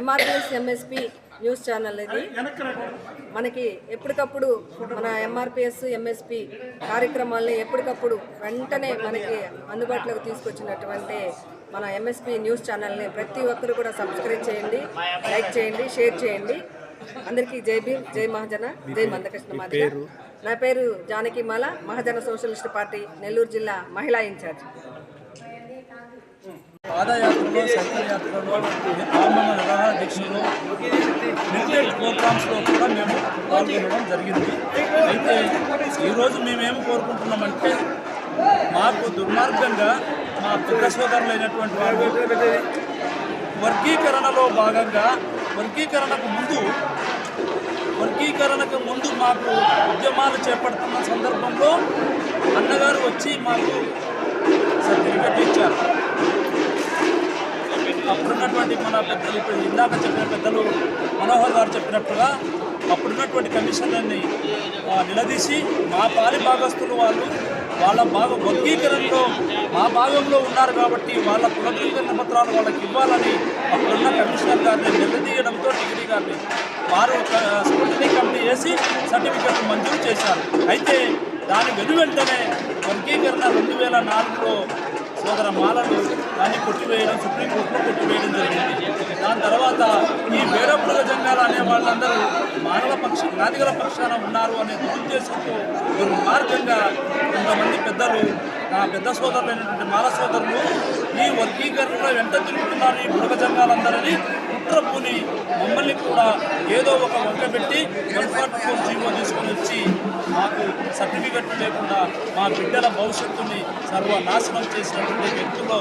MRPS MSP news channel ఇది. మనకి ఎప్పటికప్పుడు మన ఎంఆర్పిఎస్ ఎంఎస్పి కార్యక్రమాల్ని ఎప్పటికప్పుడు వెంటనే మనకి అందుబాటులోకి తీసుకొచ్చినటువంటి మన ఎంఎస్పి న్యూస్ ఛానల్ని ప్రతి ఒక్కరు కూడా సబ్స్క్రైబ్ చేయండి లైక్ చేయండి షేర్ చేయండి. అందరికీ జై భీమ్ జై మహాజన జై మందకృష్ణ మాదిగ. నా పేరు జానకి మాల మహాజన సోషలిస్ట్ పార్టీ నెల్లూరు జిల్లా మహిళా ఇన్ఛార్జ్. పాదయాత్రలో సైకిల్ యాత్రలో ఆమరణ నిరాహార దీక్షలో మిలిటరీ ప్రోగ్రామ్స్లో కూడా మేము పాల్గొనడం జరిగింది. అయితే ఈరోజు మేమేం కోరుకుంటున్నామంటే మాకు దుర్మార్గంగా మా పెద్ద సోదరులైనటువంటి వారు వర్గీకరణలో భాగంగా వర్గీకరణకు ముందు వర్గీకరణకు ముందు మాకు ఉద్యమాలు చేపడుతున్న సందర్భంలో అన్నగారు వచ్చి మాకు సర్టిఫికెట్ ఇచ్చారు. అప్పుడున్నటువంటి మన పెద్దలు ఇప్పుడు ఇందాక చెప్పిన పెద్దలు మనోహర్ గారు చెప్పినట్టుగా అప్పుడున్నటువంటి కమిషన్లని నిలదీసి మా పాలి భాగస్తులు వాళ్ళు వాళ్ళ భాగ వర్గీకరణలో మా భాగంలో ఉన్నారు కాబట్టి వాళ్ళ పునర్వీకరణ పత్రాలు వాళ్ళకి ఇవ్వాలని అప్పుడున్న కమిషనర్ గారిని నిలదీయడంతో డిగ్రీ గారిని వారు స్క్రూటినీ కమిటీ వేసి సర్టిఫికెట్ మంజూరు చేశారు. అయితే దాని వెను వెంటనే వర్గీకరణ రెండు వేల నాలుగులో సోదర మాలను దాన్ని కొట్టివేయడం సుప్రీంకోర్టులో కొట్టివేయడం జరిగింది. దాని తర్వాత ఈ వేరపుడుగ జంగాలు అనే వాళ్ళందరూ మానవ పక్ష నాదిగల పక్షాన ఉన్నారు అనే దురుద్దేశంతో దుర్మార్గంగా కొంతమంది పెద్దలు నా పెద్ద సోదరులైనటువంటి మాల సోదరులు ఈ వర్గీకరణలో వెంట తిరుగుతున్నారు ఈ బుడగ జంగాలందరినీ. కుట్రపూని మమ్మల్ని కూడా ఏదో ఒక వంక పెట్టి వెల్ఫేర్ జీవో సర్టిఫికెట్లు లేకుండా మా బిడ్డల భవిష్యత్తుని సర్వనాశనం చేసినటువంటి వ్యక్తుల్లో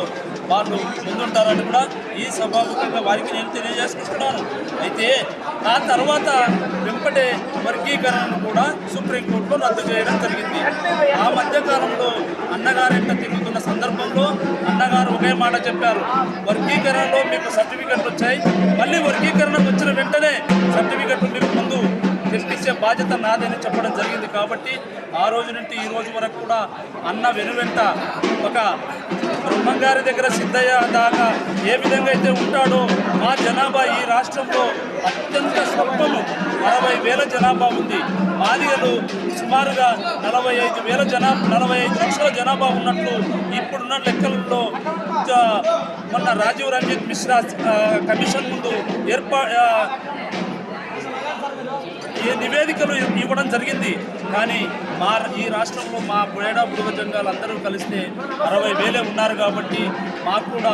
వాళ్ళు ముందుంటారని కూడా ఈ సభాముఖంగా వారికి నేను తెలియజేసుకుంటున్నాను. అయితే ఆ తర్వాత వెంపటే వర్గీకరణను కూడా సుప్రీంకోర్టులో రద్దు చేయడం జరిగింది. ఆ మధ్యకాలంలో అన్నగారు అన్నగారింట తిరుగుతున్న సందర్భంలో అన్నగారు ఒకే మాట చెప్పారు. వర్గీకరణలో మీకు సర్టిఫికెట్లు వచ్చాయి. మళ్ళీ వర్గీకరణకు వచ్చిన వెంటనే సర్టిఫికెట్లు మీకు ముందు తెప్పించే బాధ్యత నాదని చెప్పడం జరిగింది కాబట్టి ఆ రోజు నుండి ఈ రోజు వరకు కూడా అన్న వెనువెంట ఒక బ్రహ్మంగారి దగ్గర సిద్ధయ్య దాకా ఏ విధంగా అయితే ఉంటాడో మా జనాభా ఈ రాష్ట్రంలో అత్యంత స్వల్పము అరవై వేల జనాభా ఉంది. మాదిగలు సుమారుగా నలభై ఐదు వేల జనాభా నలభై ఐదు లక్షల జనాభా ఉన్నట్లు ఇప్పుడున్న లెక్కలలో మొన్న రాజీవ్ రంజిత్ మిశ్రా కమిషన్ ముందు ఏర్పా ఈ నివేదికలు ఇవ్వడం జరిగింది. కానీ మా ఈ రాష్ట్రంలో మా బుడేడా బుడుగ జంగాలు అందరూ కలిస్తే అరవై వేలే ఉన్నారు కాబట్టి మాకు కూడా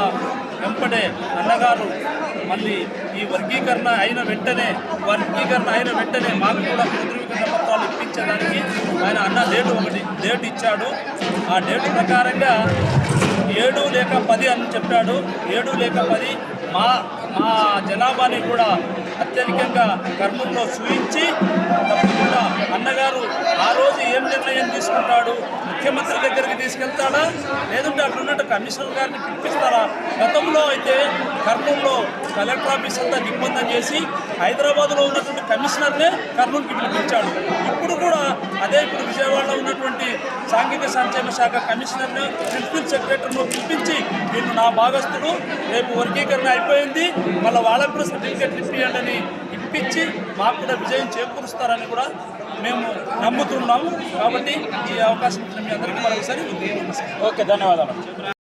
వెంపడే అన్నగారు మళ్ళీ ఈ వర్గీకరణ అయిన వెంటనే వర్గీకరణ అయిన వెంటనే మాకు కూడా ధృవీకరణ పత్రాలు ఇప్పించడానికి ఆయన అన్న డేటు ఒకటి డేట్ ఇచ్చాడు. ఆ డేట్ ప్రకారంగా ఏడు లేక పది అని చెప్పాడు. ఏడు లేక పది మా మా జనాభాని కూడా అత్యధికంగా కర్నూలులో చూయించి తప్పకుండా అన్నగారు ఆ రోజు ఏం నిర్ణయం తీసుకుంటాడు? ముఖ్యమంత్రి దగ్గరికి తీసుకెళ్తాడా? లేదంటే అక్కడ ఉన్నట్టు కమిషనర్ గారిని పిలిపిస్తారా? గతంలో అయితే కర్నూలులో కలెక్టర్ ఆఫీస్ అంతా దిగ్బంధం చేసి హైదరాబాద్లో ఉన్నటువంటి కమిషనర్నే కర్నూలుకి పిలిపించాడు. ఇప్పుడు కూడా అదే ఇప్పుడు విజయవాడలో ఉన్నటువంటి సాంఘిక సంక్షేమ శాఖ కమిషనర్ను ప్రిన్సిపల్ సెక్రటరీను పిలిపించి నా భాగస్తుడు రేపు వర్గీకరణ అయిపోయింది. మళ్ళీ వాళ్ళకు కూడా సర్టిఫికెట్లు ఇప్పియండి అని ఇప్పించి మాకు కూడా విజయం చేకూరుస్తారని కూడా మేము నమ్ముతున్నాము. కాబట్టి ఈ అవకాశం మీ అందరికీ మరొకసారి. ఓకే ధన్యవాదాలు.